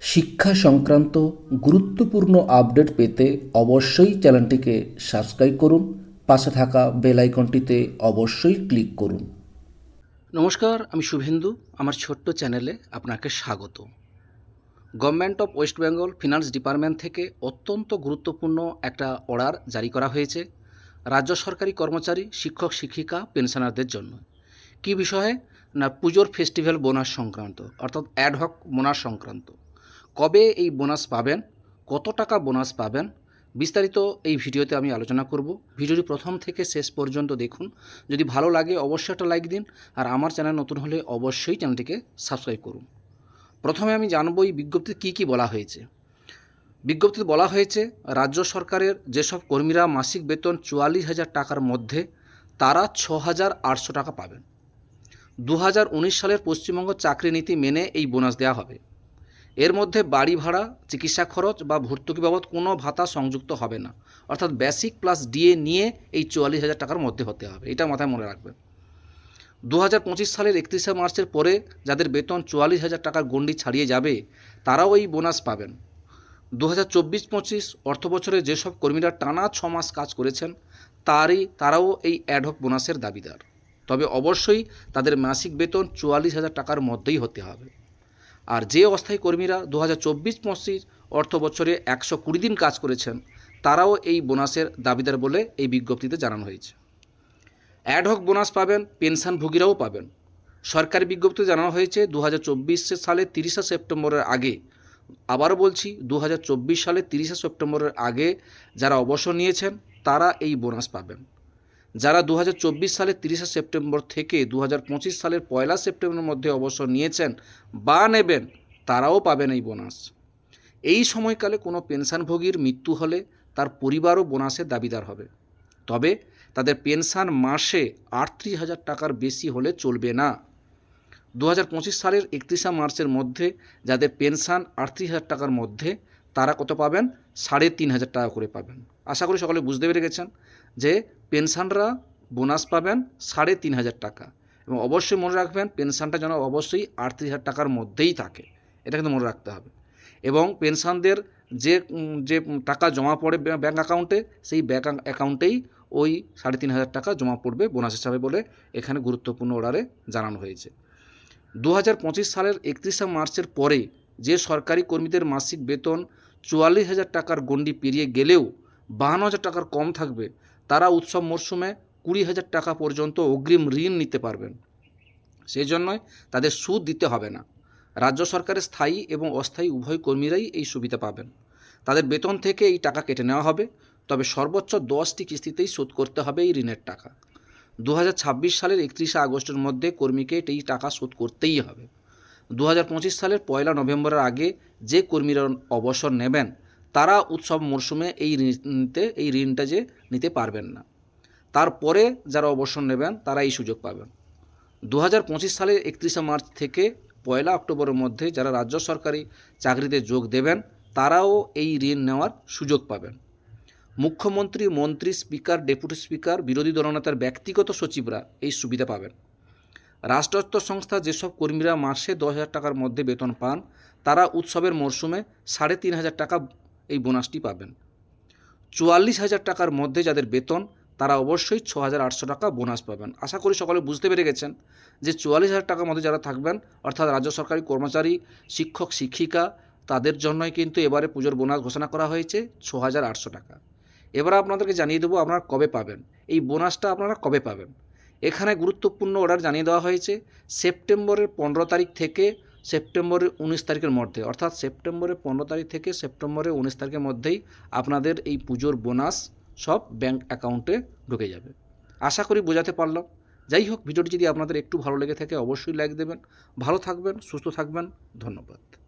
শিক্ষা সংক্রান্ত গুরুত্বপূর্ণ আপডেট পেতে অবশ্যই চ্যানেলটিকে সাবস্ক্রাইব করুন, পাশে থাকা বেল আইকনটিতে অবশ্যই ক্লিক করুন। নমস্কার, আমি শুভেন্দু, আমার ছোট্ট চ্যানেলে আপনাকে স্বাগত। Government of West Bengal finance department থেকে অত্যন্ত গুরুত্বপূর্ণ একটা অর্ডার জারি করা হয়েছে রাজ্য সরকারি কর্মচারী, শিক্ষক, শিক্ষিকা, পেনশনারদের জন্য। কী বিষয়ে? না পুজোর ফেস্টিভ্যাল বোনাস সংক্রান্ত, অর্থাৎ অ্যাডহক বোনাস সংক্রান্ত। কবে এই বোনাস পাবেন? কত টাকা বোনাস পাবেন? বিস্তারিত এই ভিডিওতে আমি আলোচনা করব। ভিডিওটি প্রথম থেকে শেষ পর্যন্ত দেখুন। যদি ভালো লাগে অবশ্যই একটা লাইক দিন আর আমার চ্যানেল নতুন হলে অবশ্যই চ্যানেলটিকে সাবস্ক্রাইব করুন। প্রথমে আমি জানব এই বিজ্ঞপ্তিতে কী কী বলা হয়েছে। বিজ্ঞপ্তিতে বলা হয়েছে, রাজ্য সরকারের যেসব কর্মীরা মাসিক বেতন চুয়াল্লিশ হাজার টাকার মধ্যে, তারা ছ হাজার আটশো টাকা পাবেন। দু হাজার উনিশ সালের পশ্চিমবঙ্গ চাকরি নীতি মেনে এই বোনাস দেওয়া হবে। এর মধ্যে বাড়ি ভাড়া, চিকিৎসা খরচ বা ভর্তুকি বাবদ কোনো ভাতা সংযুক্ত হবে না। অর্থাৎ বেসিক প্লাস ডিএ নিয়ে এই চুয়াল্লিশ হাজার টাকার মধ্যে হতে হবে। এটা মাথায় মনে রাখবেন। দু হাজার পঁচিশ সালের একত্রিশে মার্চের পরে যাদের বেতন চুয়াল্লিশ হাজার টাকার গণ্ডি ছাড়িয়ে যাবে, তারাও এই বোনাস পাবেন। দু হাজার চব্বিশ পঁচিশ অর্থ বছরে যেসব কর্মীরা টানা ছ মাস কাজ করেছেন, তারই, তারাও এই অ্যাডহক বোনাসের দাবিদার। তবে অবশ্যই তাদের মাসিক বেতন চুয়াল্লিশ হাজার টাকার মধ্যেই হতে হবে। আর যে অস্থায়ী কর্মীরা দু হাজার চব্বিশ অর্থ বছরে একশো কুড়ি দিন কাজ করেছেন, তারাও এই বোনাসের দাবিদার বলে এই বিজ্ঞপ্তিতে জানানো হয়েছে। অ্যাডহক বোনাস পাবেন পেনশনভোগীরাও পাবেন। সরকারি বিজ্ঞপ্তিতে জানানো হয়েছে দু হাজার চব্বিশ সালে তিরিশে সেপ্টেম্বরের আগে, আবারও বলছি দু হাজার চব্বিশ সালে তিরিশে সেপ্টেম্বরের আগে যারা অবসর নিয়েছেন, তারা এই বোনাস পাবেন। যারা দু হাজার চব্বিশ সালের তিরিশে সেপ্টেম্বর থেকে দু হাজার পঁচিশ সালের পয়লা সেপ্টেম্বরের মধ্যে অবসর নিয়েছেন, বা নেবেন, তারাও পাবেন এই বোনাস। এই সময়কালে কোনো পেনশনভোগীর মৃত্যু হলে তার পরিবারও বোনাসের দাবিদার হবে। তবে তাদের পেনশন মাসে আটত্রিশ হাজার টাকার বেশি হলে চলবে না। দু হাজার পঁচিশ সালের একত্রিশে মার্চের মধ্যে যাদের পেনশন আটত্রিশ হাজার টাকার মধ্যে, তারা কত পাবেন? সাড়ে তিন হাজার টাকা করে পাবেন। আশা করি সকলে বুঝতে পেরে গেছেন। যে পেনশনরা বোনাস পাবেন সাড়ে তিন হাজার টাকা এবং অবশ্যই মনে রাখবেন পেনশনটা যেন অবশ্যই আটত্রিশ হাজার টাকার মধ্যেই থাকে। এটা কিন্তু মনে রাখতে হবে। এবং পেনশনদের যে যে টাকা জমা পড়ে ব্যাঙ্ক অ্যাকাউন্টে, সেই ব্যাঙ্ক অ্যাকাউন্টেই ওই সাড়ে তিন হাজার টাকা জমা পড়বে বোনাস হিসাবে বলে এখানে গুরুত্বপূর্ণ অর্ডারে জানানো হয়েছে। দু হাজার পঁচিশ সালের একত্রিশে মার্চের পরে যে সরকারি কর্মীদের মাসিক বেতন চুয়াল্লিশ হাজার টাকার গণ্ডি পেরিয়ে গেলেও বাহান্ন হাজার টাকার কম থাকবে তারা উৎসব মরশুমে কুড়ি হাজার টাকা পর্যন্ত অগ্রিম ঋণ নিতে পারবেন। সেই জন্যই তাদের সুদ দিতে হবে না। রাজ্য সরকারের স্থায়ী এবং অস্থায়ী উভয় কর্মীরাই এই সুবিধা পাবেন। তাদের বেতন থেকে এই টাকা কেটে নেওয়া হবে, তবে সর্বোচ্চ দশটি কিস্তিতেই শোধ করতে হবে এই ঋণের টাকা। দু হাজার ছাব্বিশ সালের একত্রিশে আগস্টের মধ্যে কর্মীকে এই টাকা শোধ করতেই হবে। দু হাজার পঁচিশ সালের পয়লা নভেম্বরের আগে যে কর্মীরা অবসর নেবেন তারা উৎসব মরশুমে এই ঋণ নিতে, এই ঋণটা যে নিতে পারবেন না। তারপরে যারা অবসর নেবেন, তারা এই সুযোগ পাবেন। দু হাজার পঁচিশ সালের একত্রিশে মার্চ থেকে পয়লা অক্টোবরের মধ্যে যারা রাজ্য সরকারি চাকরিতে যোগ দেবেন, তারাও এই ঋণ নেওয়ার সুযোগ পাবেন। মুখ্যমন্ত্রী, মন্ত্রী, স্পিকার, ডেপুটি স্পিকার, বিরোধী দলনেতার ব্যক্তিগত সচিবরা এই সুবিধা পাবেন। রাষ্ট্রত্ব সংস্থা যেসব কর্মীরা মাসে দশ হাজার টাকার মধ্যে বেতন পান, তারা উৎসবের মরশুমে সাড়ে তিন হাজার টাকা এই বোনাসটি পাবেন। চুয়াল্লিশ হাজার টাকার মধ্যে যাদের বেতন, তারা অবশ্যই ছ হাজার আটশো টাকা বোনাস পাবেন। আশা করি সকলে বুঝতে পেরে গেছেন যে চুয়াল্লিশ হাজার টাকার মধ্যে যারা থাকবেন, অর্থাৎ রাজ্য সরকারি কর্মচারী, শিক্ষক, শিক্ষিকা, তাদের জন্যই কিন্তু এবারে পুজোর বোনাস ঘোষণা করা হয়েছে ছ হাজার আটশো টাকা। এবার আপনাদেরকে জানিয়ে দেবো আপনারা কবে পাবেন। এই বোনাসটা আপনারা কবে পাবেন? এখানে গুরুত্বপূর্ণ অর্ডার জানিয়ে দেওয়া হয়েছে সেপ্টেম্বরের পনেরো তারিখ থেকে সেপ্টেম্বরের উনিশ তারিখের মধ্যে। অর্থাৎ সেপ্টেম্বরের পনেরো তারিখ থেকে সেপ্টেম্বরের উনিশ তারিখের মধ্যেই আপনাদের এই পুজোর বোনাস সব ব্যাংক অ্যাকাউন্টে ঢুকে যাবে। আশা করি বোঝাতে পারলাম। যাই হোক, ভিডিওটি যদি আপনাদের একটু ভালো লেগে থাকে, অবশ্যই লাইক দেবেন। ভালো থাকবেন, সুস্থ থাকবেন। ধন্যবাদ।